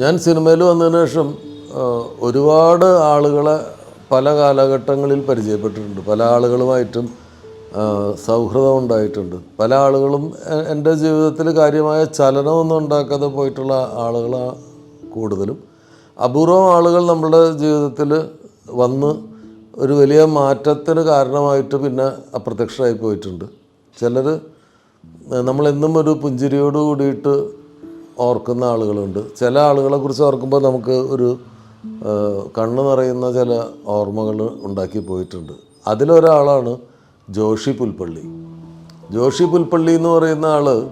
ഞാൻ സിനിമയിൽ വന്നതിന് ശേഷം ഒരുപാട് ആളുകളെ പല കാലഘട്ടങ്ങളിൽ പരിചയപ്പെട്ടിട്ടുണ്ട്. പല ആളുകളുമായിട്ടും സൗഹൃദം ഉണ്ടായിട്ടുണ്ട്. പല ആളുകളും എന്റെ ജീവിതത്തിൽ കാര്യമായ ചലനമൊന്നും ഉണ്ടാക്കാതെ പോയിട്ടുള്ള ആളുകളാണ് കൂടുതലും. അപൂർവം ആളുകൾ നമ്മുടെ ജീവിതത്തിൽ വന്ന് ഒരു വലിയ മാറ്റത്തിന് കാരണമായിട്ട് പിന്നെ അപ്രത്യക്ഷമായി പോയിട്ടുണ്ട്. ചിലർ നമ്മളെന്നും ഒരു പുഞ്ചിരിയോട് കൂടിയിട്ട് ഓർക്കുന്ന ആളുകളുണ്ട്. ചില ആളുകളെ കുറിച്ച് ഓർക്കുമ്പോൾ നമുക്ക് ഒരു കണ്ണ് നിറയുന്ന ചില ഓർമ്മകൾ ഉണ്ടാക്കി പോയിട്ടുണ്ട്. അതിലൊരാളാണ് ജോഷി പുൽപ്പള്ളി. ജോഷി പുൽപ്പള്ളി എന്ന് പറയുന്ന ആൾ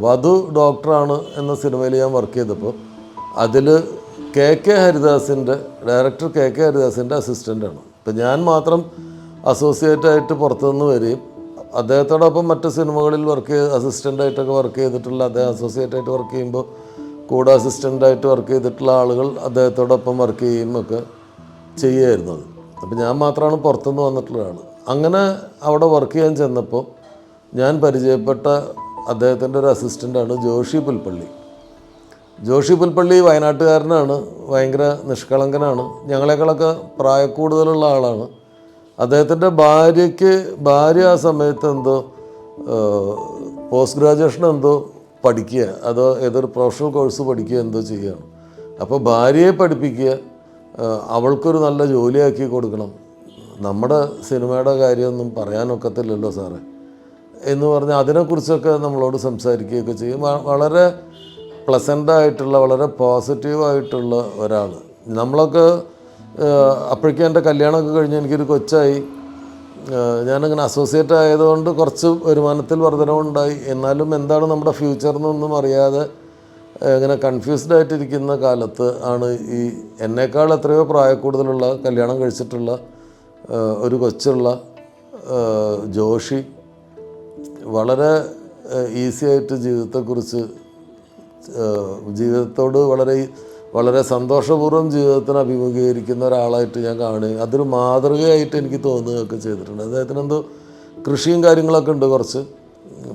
വധു ഡോക്ടറാണ് എന്ന സിനിമയിൽ ഞാൻ വർക്ക് ചെയ്തപ്പോൾ അതിൽ കെ കെ ഹരിദാസിന്റെ ഡയറക്ടർ കെ കെ ഹരിദാസിന്റെ അസിസ്റ്റന്റാണ് ഇപ്പം ഞാൻ മാത്രം അസോസിയേറ്റ് ആയിട്ട് പുറത്തുനിന്ന് വരികയും അദ്ദേഹത്തോടൊപ്പം മറ്റ് സിനിമകളിൽ വർക്ക് ചെയ്ത് അസിസ്റ്റന്റായിട്ടൊക്കെ വർക്ക് ചെയ്തിട്ടുള്ള അദ്ദേഹം അസോസിയേറ്റ് ആയിട്ട് വർക്ക് ചെയ്യുമ്പോൾ കൂടെ അസിസ്റ്റന്റായിട്ട് വർക്ക് ചെയ്തിട്ടുള്ള ആളുകൾ അദ്ദേഹത്തോടൊപ്പം വർക്ക് ചെയ്യുകയും ഒക്കെ ചെയ്യുമായിരുന്നത് അപ്പോൾ അപ്പം ഞാൻ മാത്രമാണ് പുറത്തുനിന്ന് വന്നിട്ടുള്ള ആൾ അങ്ങനെ അവിടെ വർക്ക് ചെയ്യാൻ ചെന്നപ്പോൾ ഞാൻ പരിചയപ്പെട്ട അദ്ദേഹത്തിന്റെ ഒരു അസിസ്റ്റന്റാണ് ജോഷി പുൽപ്പള്ളി. ജോഷി പുൽപ്പള്ളി വയനാട്ടുകാരനാണ് ഭയങ്കര നിഷ്കളങ്കനാണ് ഞങ്ങളെക്കാളൊക്കെ പ്രായക്കൂടുതലുള്ള ആളാണ്. അദ്ദേഹത്തിന്റെ ഭാര്യയ്ക്ക് ഭാര്യ ആ സമയത്ത് എന്തോ പോസ്റ്റ് ഗ്രാജുവേഷൻ എന്തോ പഠിക്കുക അതോ ഏതൊരു പ്രൊഫഷണൽ കോഴ്സ് പഠിക്കുക എന്തോ ചെയ്യുകയാണ്. അപ്പോൾ ഭാര്യയെ പഠിപ്പിക്കുക അവൾക്കൊരു നല്ല ജോലിയാക്കി കൊടുക്കണം. നമ്മുടെ സിനിമയുടെ കാര്യമൊന്നും പറയാനൊക്കത്തില്ലല്ലോ സാറേ. എന്ന് പറഞ്ഞ് അതിനെക്കുറിച്ചൊക്കെ നമ്മളോട് സംസാരിക്കുകയൊക്കെ ചെയ്യും. വളരെ പ്ലസന്റായിട്ടുള്ള വളരെ പോസിറ്റീവായിട്ടുള്ള ഒരാൾ നമ്മളൊക്കെ അപ്പോഴേക്കും എന്റെ കല്യാണമൊക്കെ കഴിഞ്ഞ് എനിക്കൊരു കൊച്ചായി. ഞാനങ്ങനെ അസോസിയേറ്റ് ആയതുകൊണ്ട് കുറച്ച് വരുമാനത്തിൽ വർധനവുണ്ടായി. എന്നാലും എന്താണ് നമ്മുടെ ഫ്യൂച്ചർ എന്നൊന്നും അറിയാതെ ഇങ്ങനെ കൺഫ്യൂസ്ഡ് ആയിട്ടിരിക്കുന്ന കാലത്ത് ആണ് ഈ എന്നേക്കാൾ എത്രയോ പ്രായക്കൂടുതലുള്ള കല്യാണം കഴിച്ചിട്ടുള്ള ഒരു കൊച്ചുള്ള ജോഷി വളരെ ഈസി ആയിട്ട് ജീവിതത്തെക്കുറിച്ച് ജീവിതത്തോട് വളരെ വളരെ സന്തോഷപൂർവം ജീവിതത്തിന് അഭിമുഖീകരിക്കുന്ന ഒരാളായിട്ട് ഞാൻ കാണുകയും അതൊരു മാതൃകയായിട്ട് എനിക്ക് തോന്നുകയൊക്കെ ചെയ്തിട്ടുണ്ട്. അദ്ദേഹത്തിന് എന്തോ കൃഷിയും കാര്യങ്ങളൊക്കെ ഉണ്ട് കുറച്ച്.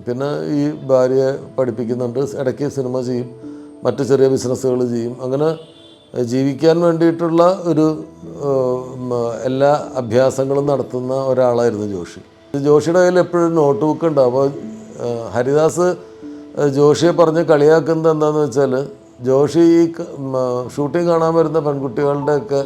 പിന്നെ ഈ ഭാര്യയെ പഠിപ്പിക്കുന്നുണ്ട്. ഇടയ്ക്ക് സിനിമ ചെയ്യും. മറ്റു ചെറിയ ബിസിനസ്സുകൾ ചെയ്യും. അങ്ങനെ ജീവിക്കാൻ വേണ്ടിയിട്ടുള്ള ഒരു എല്ലാ അഭ്യാസങ്ങളും നടത്തുന്ന ഒരാളായിരുന്നു ജോഷി. ജോഷിയുടെ കയ്യിൽ എപ്പോഴും നോട്ട് ബുക്ക് ഉണ്ട്. അപ്പോൾ ഹരിദാസ് ജോഷിയെ പറഞ്ഞ് കളിയാക്കുന്നത് എന്താണെന്ന് വെച്ചാൽ ജോഷി ഈ ഷൂട്ടിംഗ് കാണാൻ വരുന്ന പെൺകുട്ടികളുടെയൊക്കെ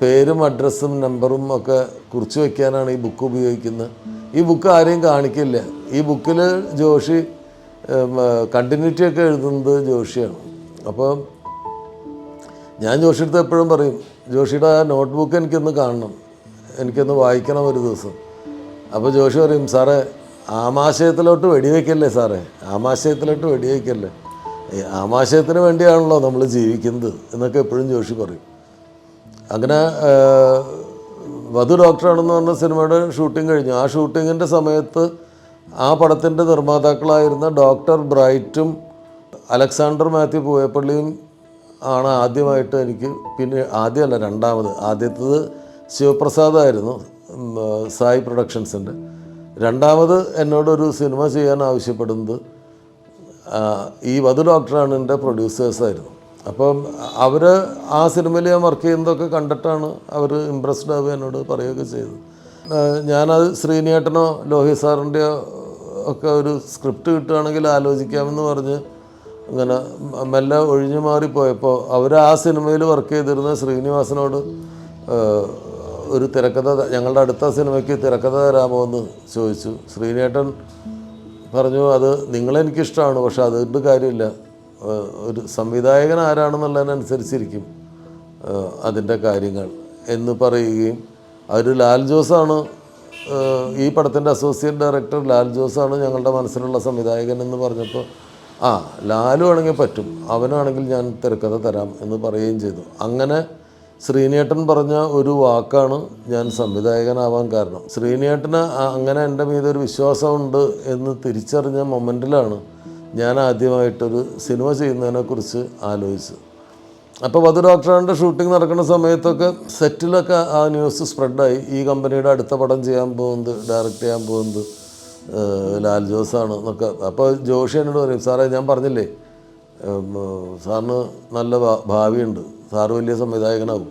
പേരും അഡ്രസ്സും നമ്പറും ഒക്കെ കുറിച്ച് വയ്ക്കാനാണ് ഈ ബുക്ക് ഉപയോഗിക്കുന്നത്. ഈ ബുക്ക് ആരെയും കാണിക്കില്ല. ഈ ബുക്കിൽ ജോഷി കണ്ടിന്യൂറ്റി ഒക്കെ എഴുതുന്നത് ജോഷിയാണ്. അപ്പോൾ ഞാൻ ജോഷിയുടെ എപ്പോഴും പറയും ജോഷിയുടെ ആ നോട്ട്ബുക്ക് എനിക്കൊന്ന് കാണണം. എനിക്കൊന്ന് വായിക്കണം ഒരു ദിവസം. അപ്പോൾ ജോഷി പറയും സാറേ ആമാശയത്തിലോട്ട് വെടിവെക്കല്ലേ സാറേ? ആമാശയത്തിലോട്ട് വെടിവെക്കല്ലേ? ആമാശയത്തിന് വേണ്ടിയാണല്ലോ നമ്മൾ ജീവിക്കുന്നത് എന്നൊക്കെ എപ്പോഴും ജോഷി പറയും. അങ്ങനെ വധു ഡോക്ടറാണെന്ന് പറഞ്ഞ സിനിമയുടെ ഷൂട്ടിംഗ് കഴിഞ്ഞു. ആ ഷൂട്ടിങ്ങിന്റെ സമയത്ത് ആ പടത്തിന്റെ നിർമ്മാതാക്കളായിരുന്ന ഡോക്ടർ ബ്രൈറ്റും അലക്സാണ്ടർ മാത്യു പൂയപ്പള്ളിയും ആണ് ആദ്യമായിട്ട് എനിക്ക് പിന്നെ ആദ്യമല്ല രണ്ടാമത്. ആദ്യത്തത് ശിവപ്രസാദായിരുന്നു സായി പ്രൊഡക്ഷൻസിന്റെ. രണ്ടാമത് എന്നോടൊരു സിനിമ ചെയ്യാൻ ആവശ്യപ്പെടുന്നത് ഈ വധു ഡോക്ടറാണ് എന്റെ പ്രൊഡ്യൂസേഴ്സായിരുന്നു. അപ്പം അവർ ആ സിനിമയിൽ ഞാൻ വർക്ക് ചെയ്യുന്നതൊക്കെ കണ്ടിട്ടാണ് അവർ ഇമ്പ്രസ്ഡ് ആവുക എന്നോട് പറയുകയൊക്കെ ചെയ്തത്. ഞാനത് ശ്രീനിയേട്ടനോ ലോഹി സാറിന്റെയോ ഒക്കെ ഒരു സ്ക്രിപ്റ്റ് കിട്ടുകയാണെങ്കിൽ ആലോചിക്കാമെന്ന് പറഞ്ഞ് അങ്ങനെ മെല്ലെ ഒഴിഞ്ഞു മാറിപ്പോയപ്പോൾ അവർ ആ സിനിമയിൽ വർക്ക് ചെയ്തിരുന്ന ശ്രീനിവാസനോട് ഒരു തിരക്കഥ ഞങ്ങളുടെ അടുത്ത സിനിമയ്ക്ക് തിരക്കഥ തരാമോ എന്ന് ചോദിച്ചു. ശ്രീനേട്ടൻ പറഞ്ഞു അത് നിങ്ങളെനിക്കിഷ്ടമാണ് പക്ഷെ അതുകൊണ്ട് കാര്യമില്ല. ഒരു സംവിധായകൻ ആരാണെന്നുള്ളതിനനുസരിച്ചിരിക്കും അതിന്റെ കാര്യങ്ങൾ. എന്ന് പറയുകയും അവർ ലാൽ ജോസാണ് ഈ പടത്തിന്റെ അസോസിയേറ്റ് ഡയറക്ടർ ലാൽ ജോസാണ് ഞങ്ങളുടെ മനസ്സിലുള്ള സംവിധായകൻ എന്ന് പറഞ്ഞപ്പോൾ ആ ലാലു ആണെങ്കിൽ പറ്റും അവനാണെങ്കിൽ ഞാൻ തിരക്കഥ തരാം എന്ന് പറയുകയും ചെയ്തു. അങ്ങനെ ശ്രീനേട്ടൻ പറഞ്ഞ ഒരു വാക്കാണ് ഞാൻ സംവിധായകനാവാൻ കാരണം. ശ്രീനേട്ടന് അങ്ങനെ എന്റെ മീതെ ഒരു വിശ്വാസമുണ്ട് എന്ന് തിരിച്ചറിഞ്ഞ മൊമെന്റിലാണ് ഞാൻ ആദ്യമായിട്ടൊരു സിനിമ ചെയ്യുന്നതിനെക്കുറിച്ച് ആലോചിച്ചത്. അപ്പോൾ വധു ഡോക്ടറാണ്ട് ഷൂട്ടിംഗ് നടക്കുന്ന സമയത്തൊക്കെ സെറ്റിലൊക്കെ ആ ന്യൂസ് സ്പ്രെഡായി. ഈ കമ്പനിയുടെ അടുത്ത പടം ചെയ്യാൻ പോകുന്നത് ഡയറക്റ്റ് ചെയ്യാൻ പോകുന്നത് ലാൽ ജോസാണ് എന്നൊക്കെ. അപ്പോൾ ജോഷി എന്നോട് പറയും സാറേ ഞാൻ പറഞ്ഞില്ലേ സാറിന് നല്ല ഭാവിയുണ്ട്. സാറ് വലിയ സംവിധായകനാവും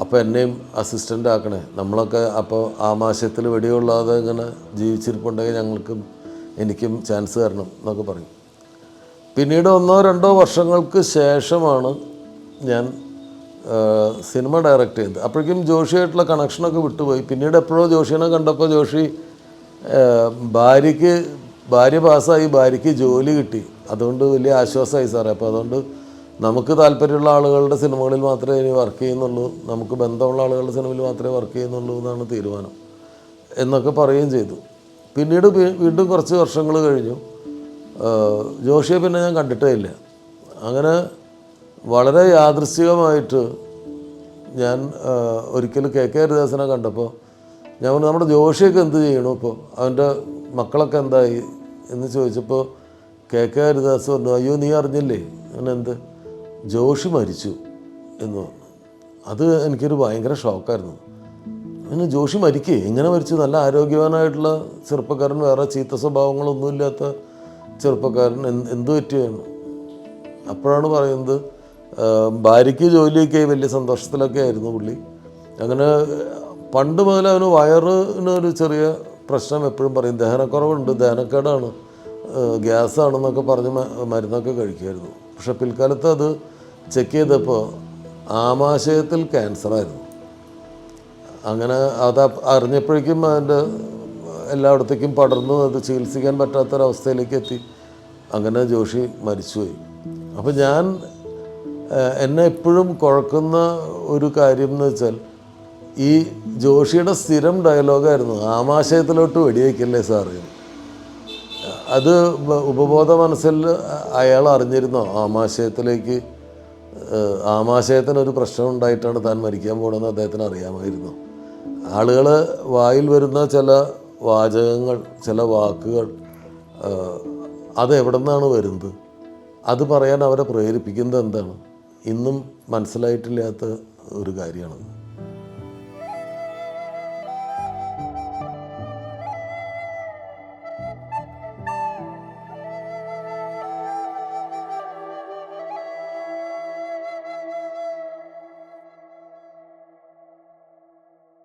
അപ്പോൾ എന്നെയും അസിസ്റ്റന്റ് ആക്കണേ. നമ്മളൊക്കെ അപ്പോൾ ആമാശയത്തിൽ വെടിയുള്ളാതെ ഇങ്ങനെ ജീവിച്ചിരിപ്പുണ്ടെങ്കിൽ ഞങ്ങൾക്കും എനിക്കും ചാൻസ് തരണം എന്നൊക്കെ പറയും. പിന്നീട് ഒന്നോ രണ്ടോ വർഷങ്ങൾക്ക് ശേഷമാണ് ഞാൻ സിനിമ ഡയറക്റ്റ് ചെയ്തത്. അപ്പോഴേക്കും ജോഷിയായിട്ടുള്ള കണക്ഷനൊക്കെ വിട്ടുപോയി. പിന്നീട് എപ്പോഴോ ജോഷിനെ കണ്ടപ്പോൾ ജോഷി ഭാര്യയ്ക്ക് ഭാര്യ പാസ്സായി ഭാര്യയ്ക്ക് ജോലി കിട്ടി. അതുകൊണ്ട് വലിയ ആശ്വാസമായി സാറേ. അപ്പോൾ അതുകൊണ്ട് നമുക്ക് താല്പര്യമുള്ള ആളുകളുടെ സിനിമകളിൽ മാത്രമേ ഇനി വർക്ക് ചെയ്യുന്നുള്ളൂ. നമുക്ക് ബന്ധമുള്ള ആളുകളുടെ സിനിമയിൽ മാത്രമേ വർക്ക് ചെയ്യുന്നുള്ളൂ എന്നാണ് തീരുമാനം എന്നൊക്കെ പറയുകയും ചെയ്തു. പിന്നീട് വീണ്ടും കുറച്ച് വർഷങ്ങൾ കഴിഞ്ഞു. ജോഷിയെ പിന്നെ ഞാൻ കണ്ടിട്ടേ ഇല്ല. അങ്ങനെ വളരെ യാദൃശ്ചികമായിട്ട് ഞാൻ ഒരിക്കൽ കെ കെ ഹരിദാസനെ കണ്ടപ്പോൾ ഞാൻ നമ്മുടെ ജോഷിയൊക്കെ എന്ത് ചെയ്യണു ഇപ്പോൾ? അവന്റെ മക്കളൊക്കെ എന്തായി? എന്ന് ചോദിച്ചപ്പോൾ കെ കെ ഹരിദാസ് പറഞ്ഞു അയ്യോ നീ അറിഞ്ഞില്ലേ? അങ്ങനെ എന്ത്? ജോഷി മരിച്ചു എന്ന് പറഞ്ഞു. അത് എനിക്കൊരു ഭയങ്കര ഷോക്കായിരുന്നു. അങ്ങനെ ജോഷി മരിക്കേ. എങ്ങനെ മരിച്ചു നല്ല ആരോഗ്യവാനായിട്ടുള്ള ചെറുപ്പക്കാരൻ വേറെ ചീത്ത സ്വഭാവങ്ങളൊന്നുമില്ലാത്ത ചെറുപ്പക്കാരൻ എന്ത് എന്ത് പറ്റിയാണ് അപ്പോഴാണ് പറയുന്നത് ഭാര്യയ്ക്ക് ജോലിയൊക്കെ വലിയ സന്തോഷത്തിലൊക്കെ ആയിരുന്നു പുള്ളി. അങ്ങനെ പണ്ട് മുതൽ അവന് വയറിന് ഒരു ചെറിയ പ്രശ്നം എപ്പോഴും പറയും. ദഹനക്കുറവുണ്ട് ദഹനക്കേടാണ്. ഗ്യാസാണെന്നൊക്കെ പറഞ്ഞ് മരുന്നൊക്കെ കഴിക്കുമായിരുന്നു പക്ഷെ പിൽക്കാലത്ത് അത് ചെക്ക് ചെയ്തപ്പോൾ ആമാശയത്തിൽ ക്യാൻസറായിരുന്നു. അങ്ങനെ അത് അറിഞ്ഞപ്പോഴേക്കും അതിന്റെ എല്ലായിടത്തേക്കും പടർന്നു അത് ചികിത്സിക്കാൻ പറ്റാത്തൊരവസ്ഥയിലേക്ക് എത്തി. അങ്ങനെ ജോഷി മരിച്ചുപോയി. അപ്പം ഞാൻ എന്നെ എപ്പോഴും കുഴക്കുന്ന ഒരു കാര്യം എന്ന് വെച്ചാൽ ഈ ജോഷിയുടെ സ്ഥിരം ഡയലോഗായിരുന്നു ആമാശയത്തിലോട്ട് വെടിവെക്കല്ലേ സാറ്? അത് ഉപബോധ മനസ്സിൽ അയാൾ അറിഞ്ഞിരുന്നോ ആമാശയത്തിലേക്ക് ആമാശയത്തിന് ഒരു പ്രശ്നം ഉണ്ടായിട്ടാണ് താൻ മരിക്കാൻ പോകണമെന്ന് അദ്ദേഹത്തിന് അറിയാമായിരുന്നു. ആളുകൾ വായിൽ വരുന്ന ചില വാചകങ്ങൾ ചില വാക്കുകൾ അത് നിന്നാണ് വരുന്നത്? അത് പറയാൻ അവരെ പ്രേരിപ്പിക്കുന്നത് എന്താണ്? ഇന്നും മനസ്സിലായിട്ടില്ലാത്ത ഒരു കാര്യമാണ്.